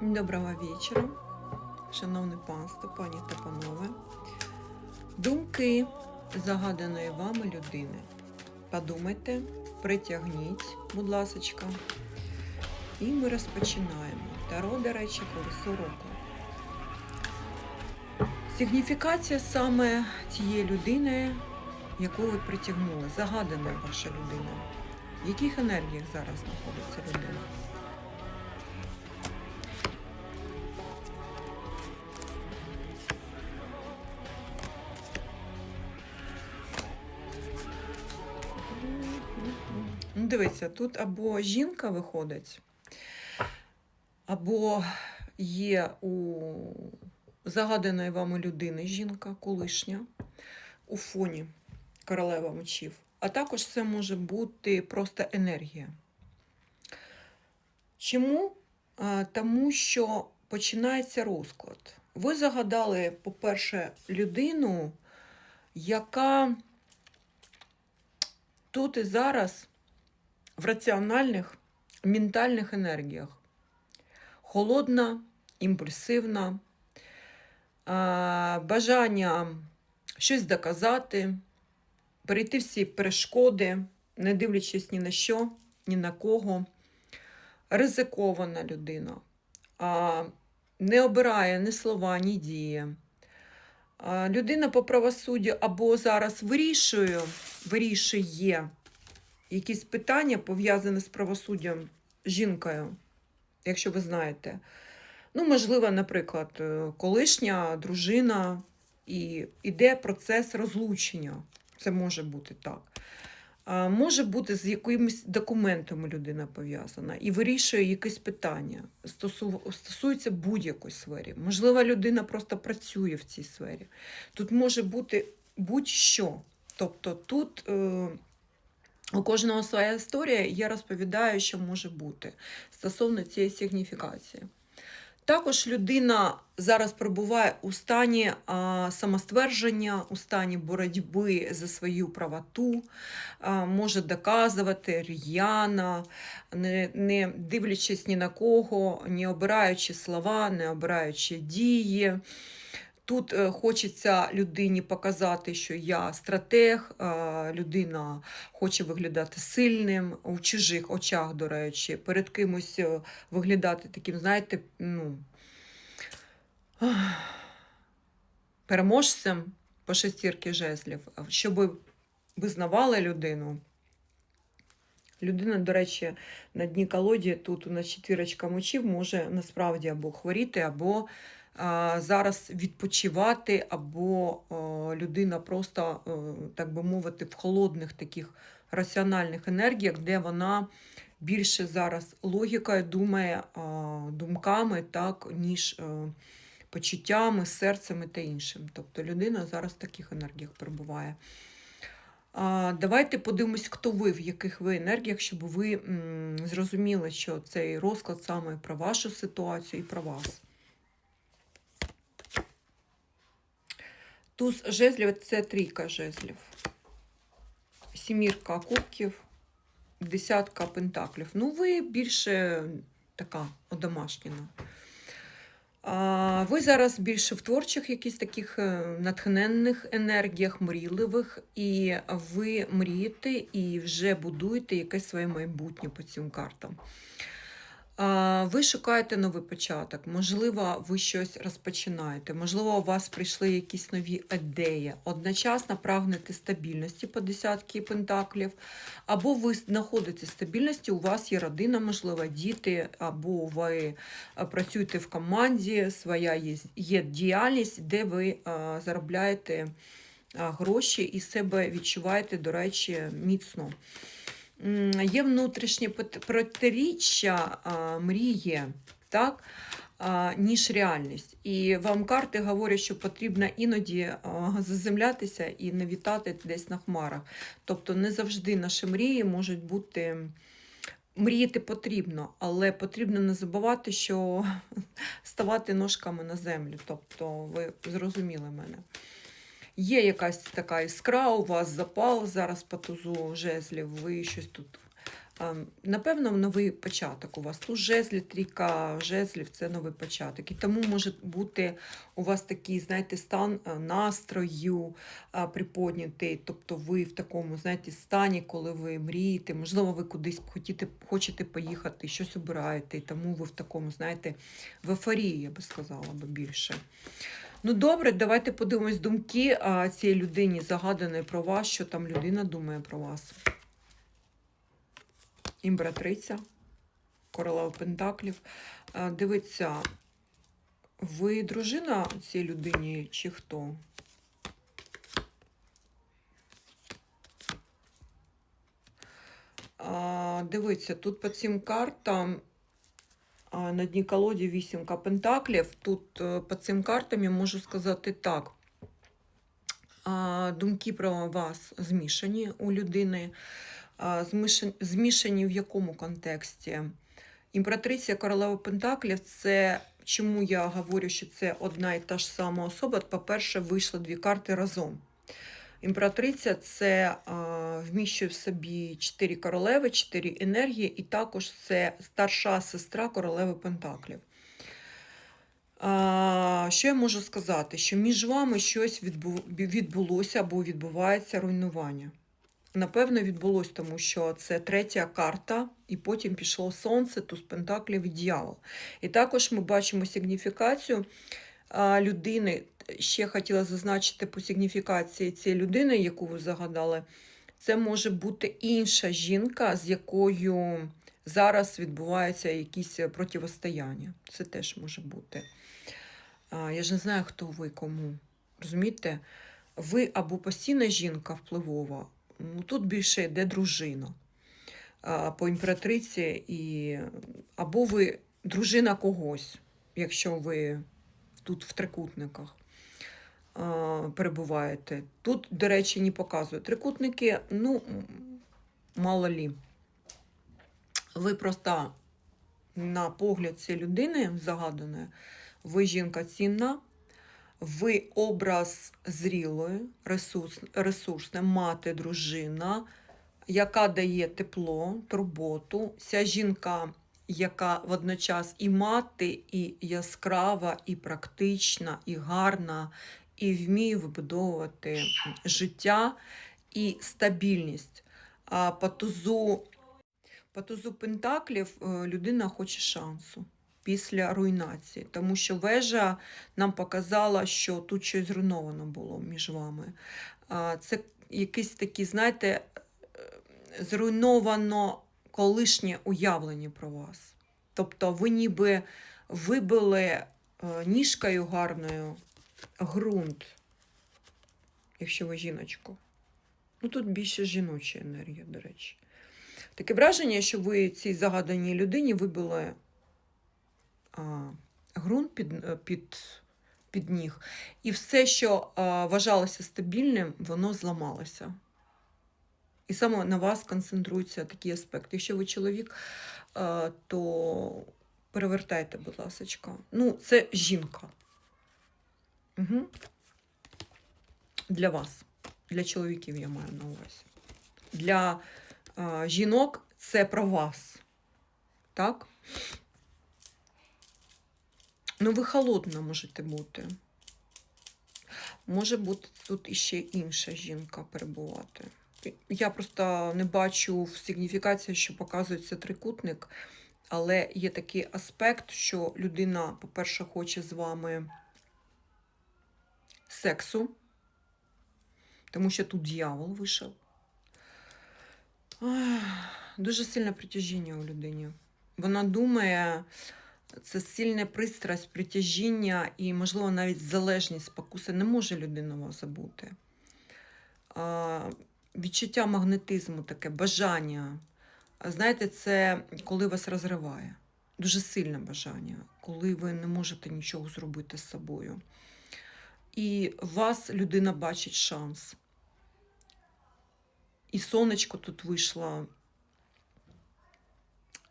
Доброго вечора, шановне панство, пані та панове. Думки загаданої вами людини. Подумайте, притягніть, будь ласочка. І ми розпочинаємо. Таро, до речі, колесо року. Сигніфікація саме тієї людини, яку ви притягнули, загадана ваша людина. В яких енергіях зараз знаходиться людина? Ну, дивіться, тут або жінка виходить, або є у загаданої вами людини жінка колишня у фоні королева мечів. А також це може бути просто енергія. Чому? Тому що починається розклад. Ви загадали, по-перше, людину, яка тут і зараз в раціональних ментальних енергіях. Холодна, імпульсивна, бажання щось доказати, перейти всі перешкоди, не дивлячись ні на що, ні на кого. Ризикована людина, не обирає ні слова, ні дії. Людина по правосуддю або зараз вирішує, вирішує якісь питання пов'язані з правосуддям жінкою, якщо ви знаєте. Ну, можливо, наприклад, е, колишня дружина і йде процес розлучення. Це може бути так. Може бути з якимись документами людина пов'язана і вирішує якесь питання, стосу- стосується будь-якої сфері. Можливо, людина просто працює в цій сфері. Тут може бути будь-що. Тобто тут е, у кожного своя історія, я розповідаю, що може бути стосовно цієї сигніфікації. Також людина зараз перебуває у стані а, самоствердження, у стані боротьби за свою правоту, а, може доказувати р'яна, не, не дивлячись ні на кого, не обираючи слова, не обираючи дії. Тут е, хочеться людині показати, що я стратег, людина хоче виглядати сильним у чужих очах, до речі, перед кимось е, виглядати таким, знаєте, ну, переможцем по шестірки жезлів, щоб визнавали людину. Людина, до речі, на дні колоді тут у нас четвірочка мочів може насправді або хворіти, або зараз відпочивати, або людина просто, так би мовити, в холодних таких раціональних енергіях, де вона більше зараз логікою думає думками, так, ніж почуттями, серцем та іншим. Тобто людина зараз в таких енергіях перебуває. Давайте подивимось, хто ви, в яких ви енергіях, щоб ви зрозуміли, що цей розклад саме про вашу ситуацію і про вас. Туз жезлів це трійка жезлів. Сімірка кубків, десятка пентаклів. Ну, ви більше така одомашніна. А, Ви зараз більше в творчих якісь таких е, натхненних енергіях, мрійливих, і ви мрієте і вже будуєте якесь своє майбутнє по цим картам. Ви шукаєте новий початок, можливо, ви щось розпочинаєте, можливо, у вас прийшли якісь нові ідеї. Одночасно прагнете стабільності по десятки пентаклів, або ви знаходите стабільності, у вас є родина, можливо, діти, або ви е, працюєте в команді, своя є, є діяльність, де ви е, заробляєте е, гроші і себе відчуваєте, до речі, міцно. Є внутрішнє протиріччя мрії, так, ніж реальність. І вам карти говорять, що потрібно іноді заземлятися і не вітати десь на хмарах. Тобто не завжди наші мрії можуть бути. Мріяти потрібно, але потрібно не забувати, що ставати ножками на землю. Тобто, ви зрозуміли мене. Є якась така іскра, у вас запал зараз по тузу жезлів, ви щось тут Напевно, новий початок у вас. Тут жезлі, трійка жезлів це новий початок. І тому може бути у вас такий, знаєте, стан е, настрою приподнятий. Тобто ви в такому, знаєте, стані, коли ви мрієте, можливо, ви кудись хотіте, хочете поїхати, щось обираєте, і тому ви в такому, знаєте, в ефорії, я би сказала більше. Ну, добре, давайте подивимось думки цієї людині, загаданої про вас, що там людина думає про вас. Імператриця, королева Пентаклів. Дивиться, ви дружина цій людині чи хто? А, Дивіться, тут по цим картам на дні колоді вісімка пентаклів. Тут е, по цим картам я можу сказати так. Думки про вас змішані у людини. Змішані, в якому контексті? Імператриця королева Пентаклів це чому я говорю, що це одна і та ж сама особа. По-перше, вийшли дві карти разом. Імператриця це вміщує в собі чотири королеви, чотири енергії, і також це старша сестра королеви Пентаклів. Що я можу сказати? Що між вами щось відбу- відбулося або відбувається руйнування. Напевно, відбулось, тому що це третя карта, і потім пішло сонце, туз пентаклів і дьявол. І також ми бачимо сигніфікацію людини. Ще хотіла зазначити по сигніфікації цієї людини, яку ви загадали. Це може бути інша жінка, з якою зараз відбувається якісь противостояння. Це теж може бути. Я ж не знаю, хто ви кому. Розумієте? Ви або постійна жінка впливова, ну тут більше йде дружина по імператриці, і... або ви дружина когось, якщо ви тут в трикутниках перебуваєте. Тут, до речі, не показують. Трикутники, ну, мало лі. Ви просто на погляд цієї людини загаданої, ви жінка цінна, ви образ зрілої, ресурс, ресурсна, мати, дружина, яка дає тепло, турботу. Ця жінка, яка водночас і мати, і яскрава, і практична, і гарна, і вміє вибудовувати життя і стабільність. А по тузу, по тузу Пентаклів е, людина хоче шансу після руйнації, тому що вежа нам показала, що тут щось зруйновано було між вами. Це якісь такі, знаєте, е, зруйновано колишнє уявлення про вас. Тобто ви ніби вибили е, ніжкою гарною ґрунт, якщо ви жіночку. Ну тут більше жіноча енергія, до речі. Таке враження, що ви цій загаданій людині вибили а, ґрунт під, е, під, під ніг. І все, що а, вважалося стабільним, воно зламалося. І саме на вас концентрується такий аспект. Якщо ви чоловік, а, то перевертайте, будь ласка. Ну, це жінка. Угу. Для вас, для чоловіків я маю на увазі. Для а, жінок це про вас. Так? Ну, ви холодна можете бути. Може бути тут іще інша жінка перебувати. Я просто не бачу в сигніфікації, що показується трикутник, але є такий аспект, що людина, по-перше, хоче з вами сексу, тому що тут дьявол вийшов. Дуже сильне притяжіння у людині. Вона думає, це сильне пристрасть, притяжіння і, можливо, навіть залежність спокуси. Не може людина вас забути. Відчуття магнетизму, таке бажання. Знаєте, це коли вас розриває. Дуже сильне бажання, коли ви не можете нічого зробити з собою. І вас людина бачить шанс. І сонечко тут вийшло.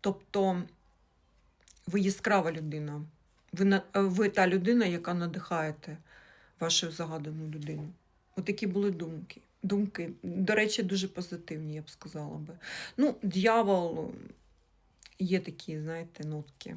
Тобто ви яскрава людина. Ви, ви та людина, яка надихаєте вашу загадану людину. Отакі були думки. думки, до речі, дуже позитивні, я б сказала би. Ну, дьявол є такі, знаєте, нотки.